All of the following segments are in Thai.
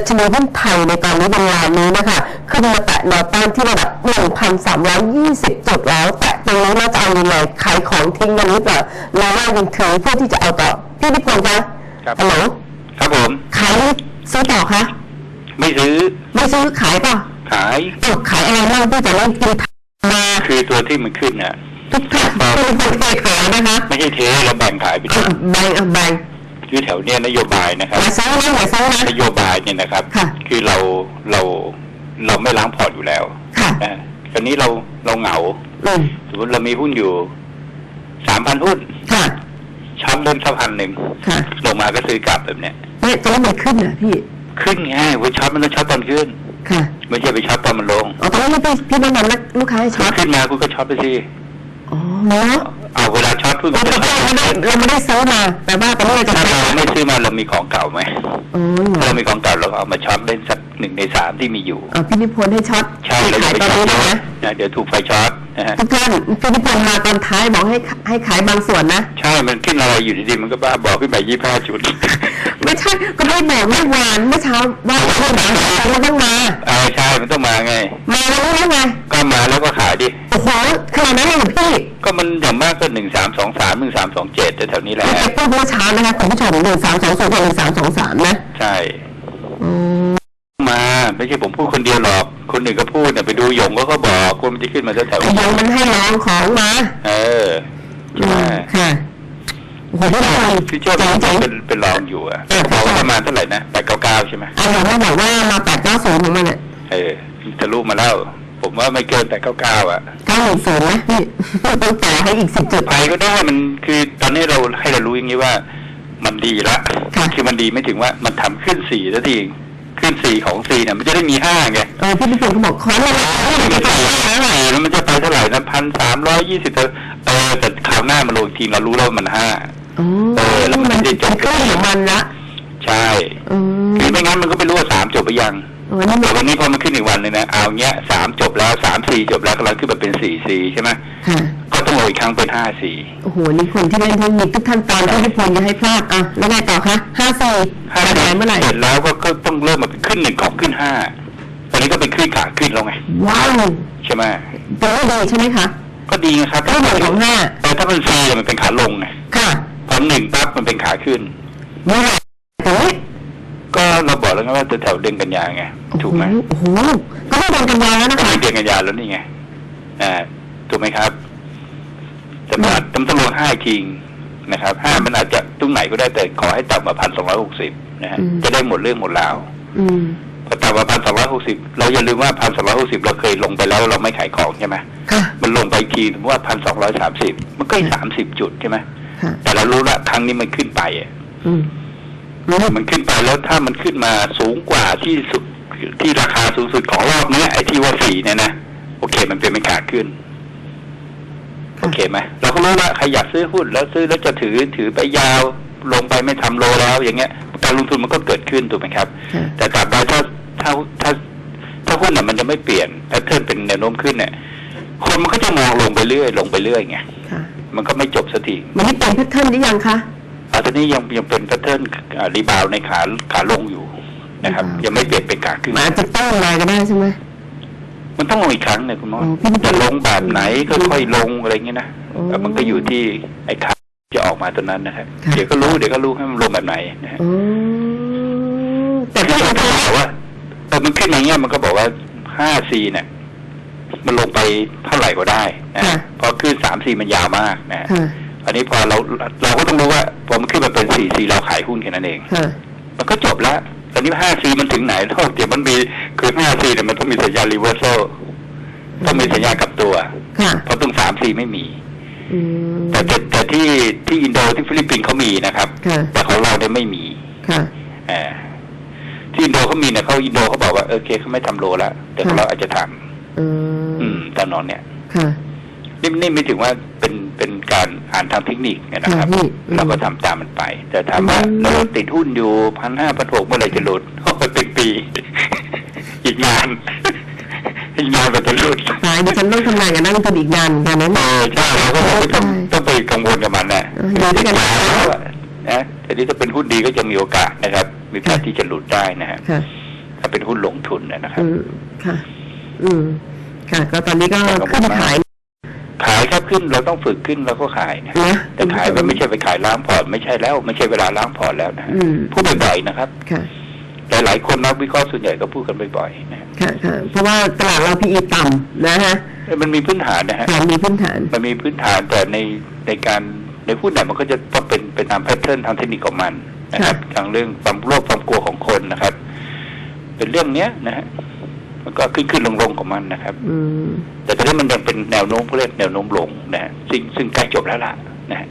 ดัชนีหุ้นไทยในตอนนี้เวลานี้นะคะขึ้นมาแตะแนวต้านที่ระดับ 1,320 จุดแล้ว แตะตรงนี้เราจะเอายังไงขายของทิ้งกันหรือเปล่าเราว่ายังถือเพื่อที่จะเอาต่อพี่นิพนธ์คะครับฮัลโหลครับผมขายหรือซื้อต่อคะไม่ซื้อ ไม่ซื้อขายป่ะขายเอ้าขายอะไรบ้างเพื่อจะเริ่มกินมาคือตัวที่มันขึ้นน่ะทุกท่านพี่นิพนธ์เคยขายนะคะไม่ใช่เทเราแบ่งขายไปเอาแบงเอาแบง คือแถวเนี้ยนโยบายนะครับอย่าซื้อนะอย่าซื้อนะนโยบายเนี่ยนะครับค่ะคือเราเราเราไม่ล้างพอร์ตอยู่แล้วค่ะนะตอนนี้เราเราเหงาอืมสมมติเรามีหุ้นอยู่สามพันหุ้นค่ะช็อตเล่นสักพันหนึ่งค่ะลงมาก็ซื้อกลับแบบเนี้ยเนี่ยจะแล้วมันขึ้นเหรอพี่ ขึ้นไงเว้ยช็อตมันต้องช็อตตอนขึ้นค่ะไม่ใช่ไปช็อตตอนมันลงอ๋อตอนนี้พี่พี่แนะนำนักลูกค้าให้ช็อตขึ้นมาคุณก็ช็อตไปสิอ๋อเนาะ เอาเวลาช็อตหุ้นเราก็ไม่ช็อตได้เราไม่ได้ซื้อมาแต่ว่าตอนนี้เราจะถ้าขายเราไม่ซื้อมาเรามีของเก่าไหมอ๋อเหรถ้าอเรามีของเก่าเราก็เอามาช็อตเล่นสักหนึ่งในสามที่มีอยู่อ๋อพี่นิพนธ์ให้ช็อตใช่เราขาจะยไปตอนช็อตนี้เยนะอะนะเดี๋ยวถูกไฟช็อตนะฮะทุกท่านพี่นิพนธ์มาตอนท้ายบอกให้ให้ขายบางส่วนนะ ใช่มันขึ้นอะไรอยู่ดีๆมันก็บ้าบอกขึ้นไปยี่ห้าจุด ไม่ใช่ก็ไม่บอกเมื่อวานเมื่อเช้าว่าเราไม่บอกเราต้องมาเออใช่มันต้องมาไง มาแล้วแล้วไงก็มาแล้วก็ขายดิโอ้โหขนาดนั้นเลยเหรอพี่ ก็มันอย่างมากก็หนึ่งสามสองสามหนึ่งสามสองเจ็ดแถวๆนี้แหละแต่พูดเมื่อเช้านะคะคุณผู้ชมหนึ่งสามสองศูนย์กับหนึ่งสามสองสามนะใช่อืมมาไม่ใช่ผมพูดคนเดียวหรอก คนอื่นก็พูดเนี่ยไปดูหยงก็เขาบอกว่ามันจะขึ้นมาแถวไอ้ยงมันให้ลองของมาๆเอออืใช่ไหมมค่ะโอ้โหพี่นิพนธ์พี่โจ้เจ๋งเจ๋งเป็นเป็นรองอยู่อะเออบอกว่าประมาณเท่าไหร่นะแปดเก้าเก้าใช่ไหมเอาอย่างว่าบอกว่ามาแปดเก้าศูนย์ของมันเนี่ยเออทะลุมาแล้วผมว่าไม่เกินแปดเก้าเก้าอะเก้าหนึ่งศูนย์นะพี่ต้องต่อให้อีกสิบจุดไปก็ได้มันคือตอนนี้เราให้เรารู้อย่างนี้ว่า มันดีละค่ะคือมันดีไม่ถึงว่ามันทำขึ้นสี่แล้วทีเองขึ้นสี่ของสี่เนี่ยมันจะได้มีห้าไงเออพี่นิพนธ์เขาบอกขอเลยมันจะไปเท่าไหร่แล้วมันจะไปเท่าไหร่นะพันสามร้อยยี่สิบเออแต่คราวหน้ามันลงอีกทีเรารู้แล้วว่ามันห้า อ๋อเออแล้วมันมันจะจบเป็นเครื่องของมันละใช่อืมคือไม่งั้นมันก็ไม่รู้ว่าสามจบไปยังโอ้นี่มัแต่นวันนี้พอมันขึ้นอีกวันเลยนะเอาเงี้ยสามจบแล้วสามสี่จบแล้วกำลังขึ้นมาเป็นสี่สี่ใช่ไหมค่ะ ก็ต้องลงอีกครั้งเป็นห้าสี่โอ้โห นี่คนที่เล่นเทคนิคทุกขั้นตอนพี่นิพนธ์อย่าให้พลาดอะแล้วไงต่อคะห้าสี่ห้าจะขายเมื่อไหร่ เสร็จแล้วก็ก็ต้องเริ่มมาเป็นขึ้นหนึ่งของขึ้นห้าตอนนี้ก็เป็นขึ้นขาขึ้นแล้วไงว้าวใช่ไหมแปลว่าดีใช่ไหมคะก็ดีนะครับ ก็หนึ่งของห้าแต่ถ้ามันสี่มันเป็นขาลงไง ค่ะ พอหนึ่งปั๊บมันเป็นขาขึ้นเมื่อไหร่แต่ว่าก็เราบอกแล้วไงว่าแถวๆเดือนกันยาไงโอ้โหถูกไหมโอ้โหก็ไม่เดินกันยาวแล้วนะก็คะเป็นเดือนกันยาแล้วนี่ไงอ่าถูกไหมครับแต่มันอาจต้องลงห้าจริงนะครับห้ามันอาจจะตรงไหนก็ได้แต่ขอให้ต่ำกว่าพันสองร้อยหกสิบนะฮะจะได้หมดเรื่องหมดราวอืมพอต่ำกว่าพันสองร้อยหกสิบเราอย่าลืมว่าพันสองร้อยหกสิบเราเคยลงไปแล้วเราไม่ขายของใช่ไหมค่ะมันลงไปอีกทีสมมติว่าพันสองร้อยสามสิบมันก็อีกสามสิบจุดใช่ไหมค่ะ แต่เรารู้ละครั้งนี้มันขึ้นไปอะอืมรู้มันขึ้นไปแล้วถ้ามันขึ้นมาสูงกว่าที่สุดที่ราคาสูงสุดของรอบเนี้ยไอ้ที่ว่าสี่เนี่ยนะโอเค มันเป็นไม่ขาขึ้นโอเคไหมเราก็รู้ว่าใครอยากซื้อหุ้นแล้วซื้อแล้วจะถือถือไปยาวลงไปไม่ทำโลแล้ว อย่างเงี้ย การลงทุนมันก็เกิดขึ้นถูกไหมครับค่ะแต่ตราบใดถ้าถ้าถ้าถ้าหุ้นน่ะมันจะไม่เปลี่ยนแพทเทิร์นเป็นแนวโน้มขึ้นเนี่ยคนมันก็จะมองลงไปเรื่อย ลงไปเรื่อยไงค่ะ มันก็ไม่จบสักทีมันนี่เป็นแพทเทิร์นหรือยังคะอาตอนนี้ยังยังเป็นแพทเทิร์นรีบาวในขาขาลงอยู่นะครับอ่ายัยังไม่เปลี่ยนเป็นขาขึ้นมันอาจจะต้านมาก็ได้ใช่ไหมมันต้องลงอีกครั้งเนี่ยคุณหมออ๋อพี่จะลงแบบไหนค่อยๆลงอะไรเงี้ยนะอ๋อแล้วมันก็อยู่ที่ไอ้ขาจะออกมาตัวนั้นนะครับค่ะเดี๋ยวก็รู้เดี๋ยวก็รู้ให้มันลงแบบไหนนะฮะอ๋อแต่แต่พี่ที่นิพนธ์เขาบอกว่าแต่มันขึ้นอย่างเงี้ยมันก็บอกว่าห้าซีเนี่ย มันลงไปเท่าไหร่ก็ได้นะฮะพอขึ้นสามซีมันยาวมากนะฮะค่ะอันนี้พอเราเราก็ต้องรู้ว่าพอมันขึ้นมาเป็นสี่ซีเราขายหุ้นแค่นั้นเองค่ะมันก็จบแล้วตอนนี้ห้าซีมันถึงไหนแล้วเดี๋ยวมันมีคือห้าซีเนี่ยมันต้องมีสัญญาณรีเวอร์โซต้องมีสัญญาณกลับตัวค่ะเพราะตรงสามซีไม่มีอืมแต่แต่แต่ที่ที่อินโดที่ฟิลิปปินส์เขามีนะครับค่ะแต่ของเราเนี่ยไม่มีค่ะเออที่อินโดเขามีเนี่ยเขาอินโดเขาบอกว่าเออโอเคเขาไม่ทำโลแล้วแต่ของเราอาจจะทำอือืมม ตอนนอนเนี่ยค่ะนี่นี่ไม่ถึงว่าเป็นเป็นการอ่านทางเทคนิคเนี่ยนะครับค่ะพี่อืมเราก็ทำตามมันไป แต่ถามว่าอืมเราติดหุ้นอยู่พันห้าพันหกเมื่อไหรจะหลุดโอ้เป็นปี อีกงานอีกงานแบบจะหลุดสายดิฉันต้องทำงานกับนักลงทุนอีกนานเหมือนกันนะเออใช่เราก็ไม่ต้องใช่ต้องไปกังวลกับมันนะเอออยู่ด้วยกันแล้วอะนะแต่นี่ถ้าเป็นหุ้นดีก็จะมีโอกาสนะครับ มีโอกาสที่จะหลุดได้นะฮะค่ะถ้าเป็นหุ้นลงทุนเนยนะครับอืมค่ะ อืม ค่ะก็ตอนนี้ก็ขึ้นขายขายครับขึ้นเราต้องฝึกขึ้นเราก็ขายนะนะแต่ขายมันไม่ใช่ไปขายล้างพอร์ตไม่ใช่แล้ว ไม่ใช่เวลาล้างพอร์ตแล้วนะฮะอืมพูดบ่อยๆนะครับค่ะแต่หลายคนนักวิเคราะห์ส่วนใหญ่ก็พูดกันบ่อยๆนะฮะค่ะค่ะเพราะว่าตลาดเรา PE ต่ำนะฮะเอ้ยมันมีพื้นฐานนะฮะค่ะมีพื้นฐานมันมีพื้นฐานแต่ในในการในหุ้นเนี่ยมันก็จะต้องเป็นเป็นตามแพทเทิร์นทางเทคนิคของมันนะครับทางเรื่องความโลภความกลัวของคนนะครับ เป็นเรื่องเนี้ยนะฮะ มันก็ขึ้นขึ้นลงลงของมันนะครับอืมแต่ตอนนี้มันยังเป็นแนวโน้มเขาเรียกแนวโน้มลงนะฮะซึ่งซึ่งใกล้จบแล้วล่ะนะฮะ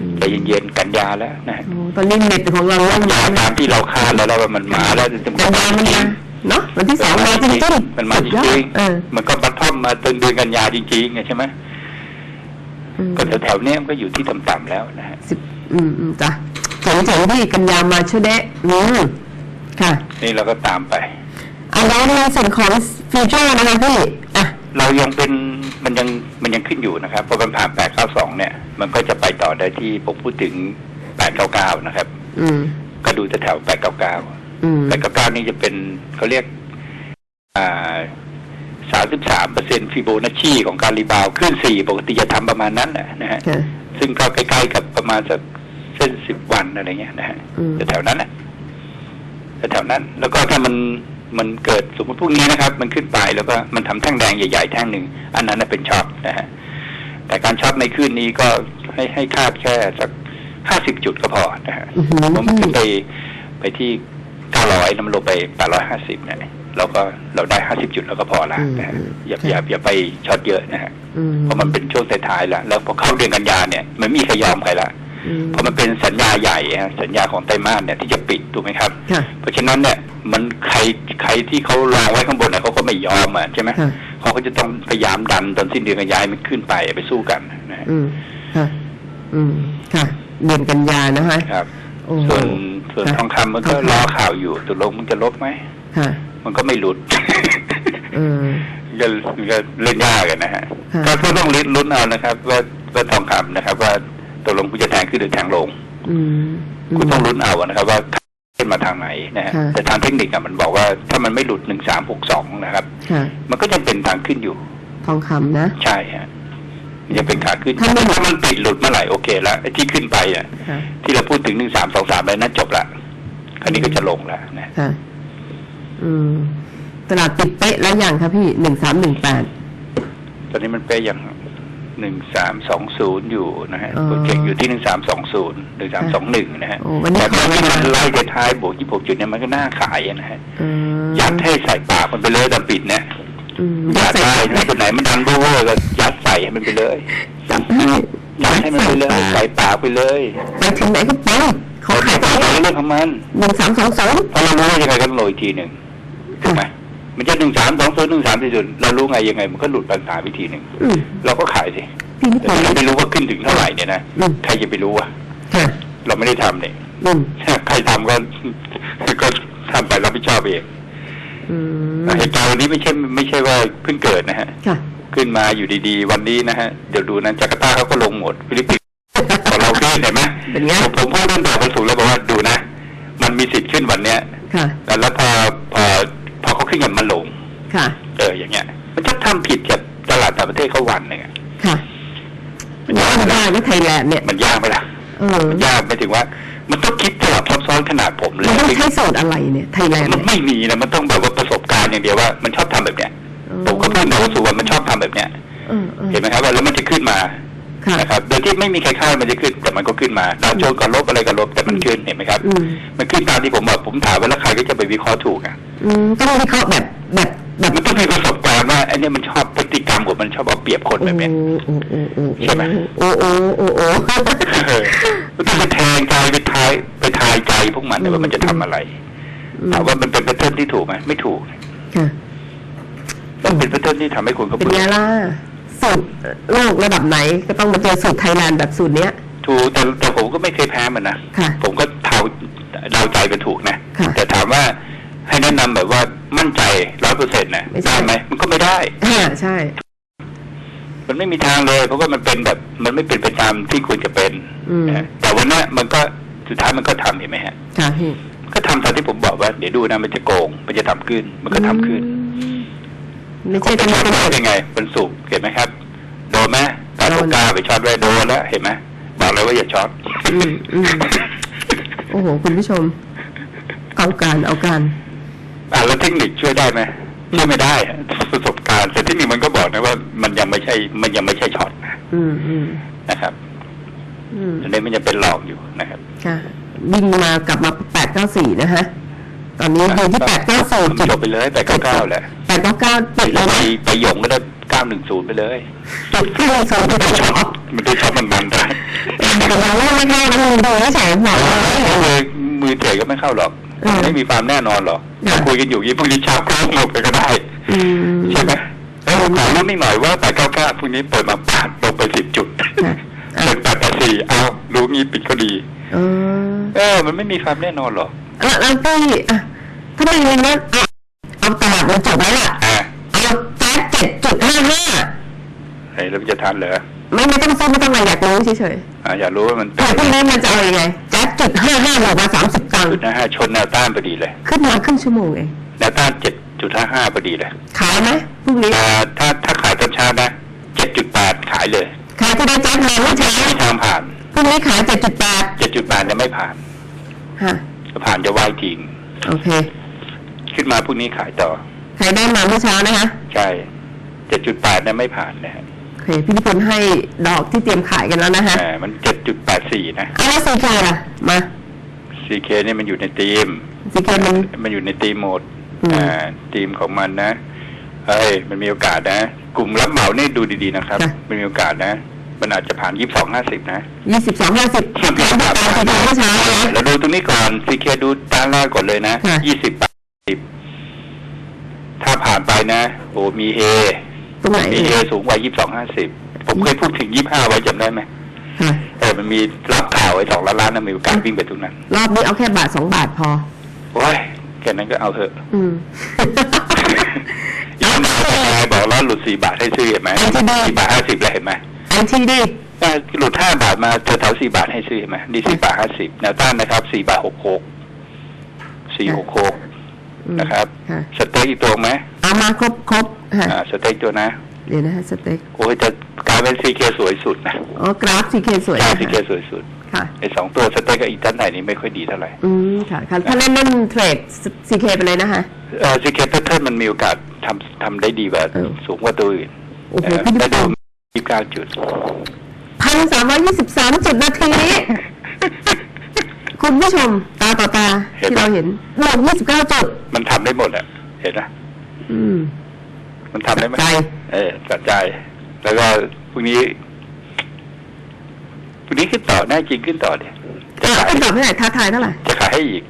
อืมใจเย็นๆกันยาแล้วนะฮะโอ้ตอนนี้เน็ตของเราเริ่มมามาตามที่เราคาดแล้วแล้วว่ามันมาแล้วจะกันยามันมาเนาะวันที่สองมาจริงจริงมันมาจสุดยอริดงเออๆมันก็บัตทอมมาตึงเดือนกันยาจริงๆไงใช่ไหมอืมก็แถวๆเนี้ยมันก็อยู่ที่ต่ำๆแล้วนะฮะสิบอืมอืมจ้ะเจ๋งเจ๋งที่กันยามาช่วยแดะอืมค่ะ นี่เราก็ตามไปเอาแล้วในส่วนของฟิวเจอร์นะคะพี่อะเรายังเป็นมันยังมันยังขึ้นอยู่นะครับพอมันผ่าน892 เนี่ย มันก็จะไปต่อได้ที่ผมพูดถึง 899 นะครับ อืม ก็ดูแถวๆ899 อืม 899 นี่จะเป็นเขาเรียกอ่า33เปอร์เซ็นต์ฟิโบนัชชีของการรีบาวด์ขึ้น 4 ปกติจะทำประมาณนั้นนะนะฮะ ค่ะ ซึ่งก็ใกล้ๆกับประมาณสักเส้น 10 วันอะไรเงี้ยนะฮะอืม แถวๆนั้นนะแถวๆนั้น แล้วก็ถ้ามัน มันเกิดสมมติพวกนี้นะครับ มันขึ้นไปแล้วก็มันทำแท่งแดงใหญ่ๆแท่งหนึ่งอันนั้นนะเป็นช็อตนะฮะแต่การช็อตในคืนนี้ก็ให้ให้คาดแค่สักห้าสิบจุดก็พอนะฮะอือหือผมขึ้นไปไปที่เก้าร้อยน้ำลงไปแปดร้อยห้าสิบเนี่ยเราก็เราได้ห้าสิบจุดแล้วก็พอละนะฮะอย่าอย่าอย่าไปช็อตเยอะนะฮะอืมเพราะมันเป็นช่วงท้ายๆแล้วแล้วพอเข้าเดือนกันยาเนี่ยมันไม่มีใครยอมใครละอืมเพราะมันเป็นสัญญาใหญ่ฮะสัญญาของไตรมาสเนี่ยที่จะปิดถูกไหมครับค่ะเพราะฉะนั้นเนี่ย มันใครใครที่เขารองไว้ข้างบนเนี่ยเขาก็ไม่ยอมอะใช่ไหมค่ะเขาก็จะต้องพยายามดันตอนสิ้นเดือนกันยายนมันขึ้นไปไปสู้กันนะฮะอืมค่ะอืมค่ะ เดือนกันยานะคะครับโอ้โหส่วนส่วนค่ะทองคำมันก็ทองคำรอข่าวอยู่ตกลงมันจะลบไหมค่ะมันก็ไม่หลุดเออก็ก็เล่นยากกันนะฮะค่ะก็ก็ต้องลุ้นเอานะครับ ว่าว่าทองคำนะครับ ว่าตกลงคุณจะแทงขึ้นหรือแทงลงอืมคุณต้องลุ้นเอานะครับว่าขึ้น มาทางไหนนะฮะค่ะแต่ทางเทคนิคอะมันบอกว่าถ้ามันไม่หลุดหนึ่งสามหกสองนะครับค่ะมันก็จะเป็นทางขึ้นอยู่ ทองคำนะ ใช่ฮะมันจะเป็นขาขึ้นถ้าไม่หลุดถ้ามันปิดหลุดเมื่อไหร่โอเคแล้วไอ้ที่ขึ้นไปอะค่ะ ที่เราพูดถึงหนึ่งสามสองสามแล้วนั่นจบละคราวนี้ก็จะลงแล้วนะค่ะอืมตลาดปิดเป๊ะแล้วอย่างคะพี่หนึ่งสามหนึ่งแปดตอนนี้มันเป๊ะอย่าง หนึ่งสามสองศูนย์อยู่นะฮะอ๋อโปรเจกต์อยู่ที่หนึ่งสามสองศูนย์หนึ่งสามสองหนึ่งนะฮะโอ้วันนี้แต่ตอนที่ขายมันมาไล่ไปท้ายบวกยี่หกจุดเนี่ยมันก็น่าขายอะนะฮะอืมยัดให้ใส่ปากมันไปเลยตอนปิดเนี่ยอืมยัยัดดใส่ได้นะตัวไหนมันดันเวอร์ๆก็ยัดใส่ให้มันไปเลยจับให้ยัดให้มันไปเลยใส่ปากไปเลยไปถึงไหนก็ไปเขาขายปาไปกเรื่องของมันหนึ่งสามสองสองเพราะเรารู้ว่ายังไงก็ต้องโรยอีกทีหนึ่งถูกไหม มันจะหนึ่งสามสองศูนย์หนึ่งสามสี่ศูนย์เรารู้ไงยังไง มันก็หลุดปัญหาวิธีหนึ่งอืมเราก็ขายสิพี่นี่แต่ปุ๋ยเราไม่รู้ว่าขึ้นถึงเท่าไหร่เนี่ยนะอืมใครจะไปรู้วะค่ะเราไม่ได้ทำเนี่ยอืมใครทำก็ก็ทำไปรับผิดชอบเองอืมเหตุการณ์วันนี้ไม่ใช่ไม่ใช่ว่าเพิ่งเกิดนะฮะค่ะขึ้นมาอยู่ดีๆ วันนี้นะฮะ เดี๋ยวดูนะจาการ์ตาเขาก็ลงหมดฟิลิปปินส์พอเราขึ้นเห็นไหมเป็นไงผมผมพูดตั้งแต่วันศุกร์แล้วบอกว่าดูนะ มันมีสิทธิ์ขึ้นวันเนี้ยค่ะแล้วพอพอพอเขาขึ้นกันมันลงค่ะ เอออย่างเงี้ย มันจะทำผิดกับตลาดต่างประเทศเขาวันหนึ่งอะค่ะมันว่ายากมันไหมได้ล่ะนะไทยแลนด์เนี่ยมันยากไหมล่ะเออมันยากไปถึงว่า มันต้องคิดสลับซับซ้อนขนาดผมเลยมันต้องใช้สูตรอะไรเนี่ยไทยแลนด์มันเนี่ยไม่มีนะมันต้องแบบว่าประสบการณ์อย่างเดียวว่ามันชอบทำแบบเนี้ยเออผมก็พูดนะว่าสุวรรณมันชอบทำแบบเนี้ยเออเออเห็นไหมครับว่าแล้วมันจะขึ้นมาค่ะนะครับโดยที่ไม่มีใครคาดมันจะขึ้นแต่มันก็ขึ้นมาดาวโจนส์ก็ลบอะไรก็ลบแต่มันขึ้นเห็นไหมครับอืมมันขึ้นตามที่ผมบอกผมถามว่าแล้วใครก็จะไปวิเคราะห์ถูกอะ อืมต้องวิเคราะห์แบบแบบแบบมันต้องมีประสบการณ์ว่าไอ้เนี่ยมันชอบพฤติกรรมของมันชอบเอาเปรียบคนโอ้แบบเนี้ยโอ้โอ้โอ้ใช่ไหมโอ้โอ้โอ้โอ้เออมันต้องไปแทงใจไปทายไปทายใจพวกมันเนี่ยว่ามันจะทำอะไรถามว่ามันเป็นแพทเทิร์นที่ถูกไหมไม่ถูกค่ะมันเป็นแพทเทิร์นที่ทำให้คนเขาเป็นเบื่ไงอล่ะสูตรโลกระดับไหน ก็ต้องมาเจอสูตรไทยแลนด์แบบสูตรเนี้ย ถูกแต่แต่ผมก็ไม่เคยแพ้มันนะค่ะผมก็เทาเดาใจไปถูกนะค่ะแต่ถามว่า ให้แนะนำแบบว่ามั่นใจร้อยเปอร์เซ็นต์นะไม่ใช่ได้ไหมมันก็ไม่ได้อ่าใช่ มันไม่มีทางเลย เพราะว่ามันเป็นแบบ มันไม่เป็นไปตามที่ควรจะเป็นอืมนะแต่วันนี้นมันก็สุดท้ายมันก็ทำเห็นไหมฮะค่ะพี่มก็ทำตามที่ผมบอกว่า เดี๋ยวดูนะมันจะโกง มันจะทำขึ้น มันก็ทำขึ้นอืมไม่คใช่นไปจะช็มาอตเป็นไว้ยังไงเป็นสุกร์เห็นไหมครับโดนไหมตาโดตนกาไปช็อตไว้โดนแล้วเห็นไหมบอกเลยว่าอย่าช็อตอืมอืมโอ้โห คุณผู้ชม เอาการเอาการ อ่าแล้วเทคนิคช่วยได้ไหมช่วยไม่ได้ฮะประสบการณ์แต่เทคนิคมันก็บอกนะว่ามันยังไม่ใช่ มันยังไม่ใช่ช็อตนะอืมอืมนะครับอืมอันนี้มันยังเป็นหลอกอยู่นะครับค่ะวิ่งมากลับมาแปดเก้าสี่นะฮะตอนนี้อยู่ที่แปดเก้าสี่มันจบไปเลยแปดเก้าเก้าแหละแปดเก้าเก้าปิดแล้แล้ววไปนะไปหยงก็ได้เก้าหนึ่งศูนย์ไปเลยปิดขึ้นสองมันปิดได้สช็อองตมันได้ช็อตมันมันได้แต่เราเล่นไม่ได้นะมึงดูไม่ใช่หมอมือมือเฉยก็ไม่เข้าหรอกเออ ไม่มีความแน่นอนหรอกค่ะคุยกันอยู่ยี่พรุ่งนี้เช้าก็ลงไปก็ได้อืมใช่ไหมแล้วผมขอรู้นิดหน่อยว่าแปดเก้าเก้าพรุ่งนี้เปิดมาปาดลงไปสิบจุดค่ะอะเปิดแปดแปดสี่เอารู้งี้ปิดก็ดีเออเออ มันไม่มีความแน่นอนหรอกแล้วแล้วพี่อะทำไมเนี่ยเอาเอาตลาดมันจบไหมล่ะ อ่า เอาแจ๊ดเจ็ดจุดห้าห้า ไอ้แล้วมันจะทันเหรอไม่ไม่ต้องซื้อไม่ต้องอะไรอยากรู้เฉยอ่าอยากรู้ว่ามันๆแต่พรุ่งนี้มันจะเอายังไงแจ๊ดจุดห้าห้าหลอกมาสามสิบตังค์จุดห้าห้าชนแนวต้านพอดีเลย ขึ้นมาครึ่งชั่วโมงเองแนวต้านเจ็ดจุดห้าห้าพอดีเลยขายไหมพรุ่งนี้อ่าถ้าถ้าขายตอนเช้านะเจ็ดจุดแปดขายเลยขายที่ได้แจ๊ดมาเมื่อเช้าไม่ทางผ่านพรุ่งนี้ขายเจ็ดจุดแปดเจ็ดจุดแปดจะไม่ผ่านฮะถ้าผ่านจะวายจริงโอเค ขึ้นมาพรุ่งนี้ขายต่อขายได้มาเมื่อเช้านะคะใช่เจ็ดจุดแปดเนี่ยไม่ผ่านนะฮะโอ เคพี่นิพนธ์ให้ดอกที่เตรียมขายกันแล้วนะคะอ่ามันเจ็ดจุดแปดสี่นะเอาแล้วซีเคล่ะมาซีเคเนี่ยมันอยู่ในทีมซีเคมันมันอยู่ในทีมโหมดอืมอ่าทีมของมันนะเฮ้ยมันมีโอกาสนะ กลุ่มรับเหมานี่ดูดีๆนะครับ มันมีโอกาสนะ มันอาจจะผ่านยี่สิบสองห้าสิบนะยี่สิบสองห้าสิบมันมีโอกาสตามซีเคเมื่อเช้านะเราดูตรงนี้ก่อนซีเคดูตามล่างก่อนเลยนะค่ะยี่สิบแปดสิบถ้าผ่านไปนะ โอ้มีเฮ ตรงไหนมีเอ่เอยสูงกว่ายี่สิบสองห้าสิบผมเคยพูดถึงยี่ห้าไว้จำได้ไหมค่ะเออมันมีรับข่าวไอ้สองล้านล้านนะมีโอกาสวิ่งไปตรงนั้น รอบนี้เอาแค่บาทสองบาทพอโอ้ยแค่นั้นก็เอาเถอะอืมยังไงบอกแล้วหลุดสี่บาทให้ซื้อเห็นไหมอันที่ได้สี่บาทห้าสิบแล้วเห็นไหมอันที่ดีอ่าหลุดห้าบาทมาแถวๆสี่บาทให้ซื้อเห็นไหมนี่สี่บาทห้าสิบแนวต้านนะครับสี่บาทหกหกสี่หกหกอืมนะครับค่ะสเต็กอีกตัวไหม เอามาครบครบค่ะอ่าสเต็กตัวนะ เดี๋ยวนะฮะสเต็กโอ้ยจะกลายเป็นซีเคสวยสุดนะอ๋อกราฟซีเคสวยใช่นะซีเคคะสวยสุดค่ะไอ้สองตัวสเต็กกับอีกด้านไหนนี่ไม่ค่อยดีเท่าไหร่อืมค่ะค่ะถ้าเล่นเล่นเทรดซีเคไปเลยนะคะเออซีเคแพทเทิร์นมันมีโอกาสทำทำได้ดีกว่าเออสูงกว่าตัวอื่นโอ้โหเออพี่นิได้พดูนธ์ยี่สิบเก้าจุดพันสามร้อยยี่สิบสามจุดนาทีคุณผู้ชมตาต่อตาเห็นที่ไหมเราเห็นบวกยี่สิบเก้าจุด มันทำได้หมดอะเห็นไหม อืม มันทำได้ไหมสะใจ เออสัใจ แล้วก็พรุ่งนี้พรุ่งนี้ขึ้นต่อแน่จริงขึ้นต่อเนี่ยจะอะขายขึ้นต่อเท่าไหร่ท้าทายเท่าไหร่จะขายให้อีก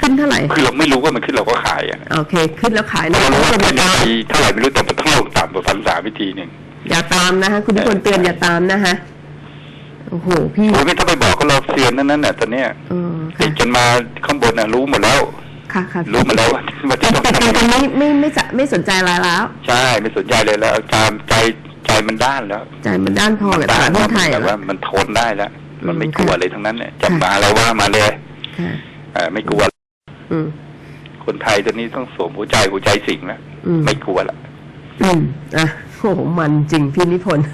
ขึ้นเท่าไหร่ คือเราไม่รู้ว่ามันขึ้นเราก็ขายอะโอเค ขึ้นแล้วขายนะเรารู้ว่าคุณขึ้นอย่าในตามปีเท่าไหร่ไม่รู้แต่มันต้องลงต่ำกว่าพันสามวิธีหนึ่งอย่าตามนะคะคุณทุกคนเตือนอย่าตามนะคะโอ้โหพี่โอ้ยไม่ต้องไปบอกก็เราเซียนนั่นนั่นน่ะตอนเนี้ยเออติค่ะดกันมาข้างบนน่ะรู้หมดแล้ว ค่ะค่ะรู้หมดแล้วว่าว่าจะต้องแต่ทำแต่ยังตไงอนนี้ไม่ไม่จะไม่สนใจอะไรแล้วใช่ไม่สนใจเลยแล้วใจใจใจมันด้านแล้วใจมันด้านพอกับตด้าลาดหุ้นไทยแต่แล้ว ว่ามันทนได้แล้ว มันไม่อืมกลัวค่ะเลยทั้งนั้นเนี่ยจะค่ะ มาอะไรว่ามาเลยค่ะ เออไม่กลัวอืม คนไทยตอนนี้ต้องสวมหัวใจหัวใจสิงแล้วอืม ไม่กลัวละ อืมอะโอ้โหมันจริงพี่นิพนธ์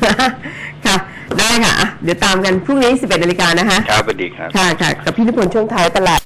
ค่ะ ได้ค่ะอะ เดี๋ยวตามกันพรุ่งนี้ 11นาฬิกานะคะ ครับสวัสดีครับ ค่ะค่ะ กับพี่นิพนธ์ช่วงท้ายตลาด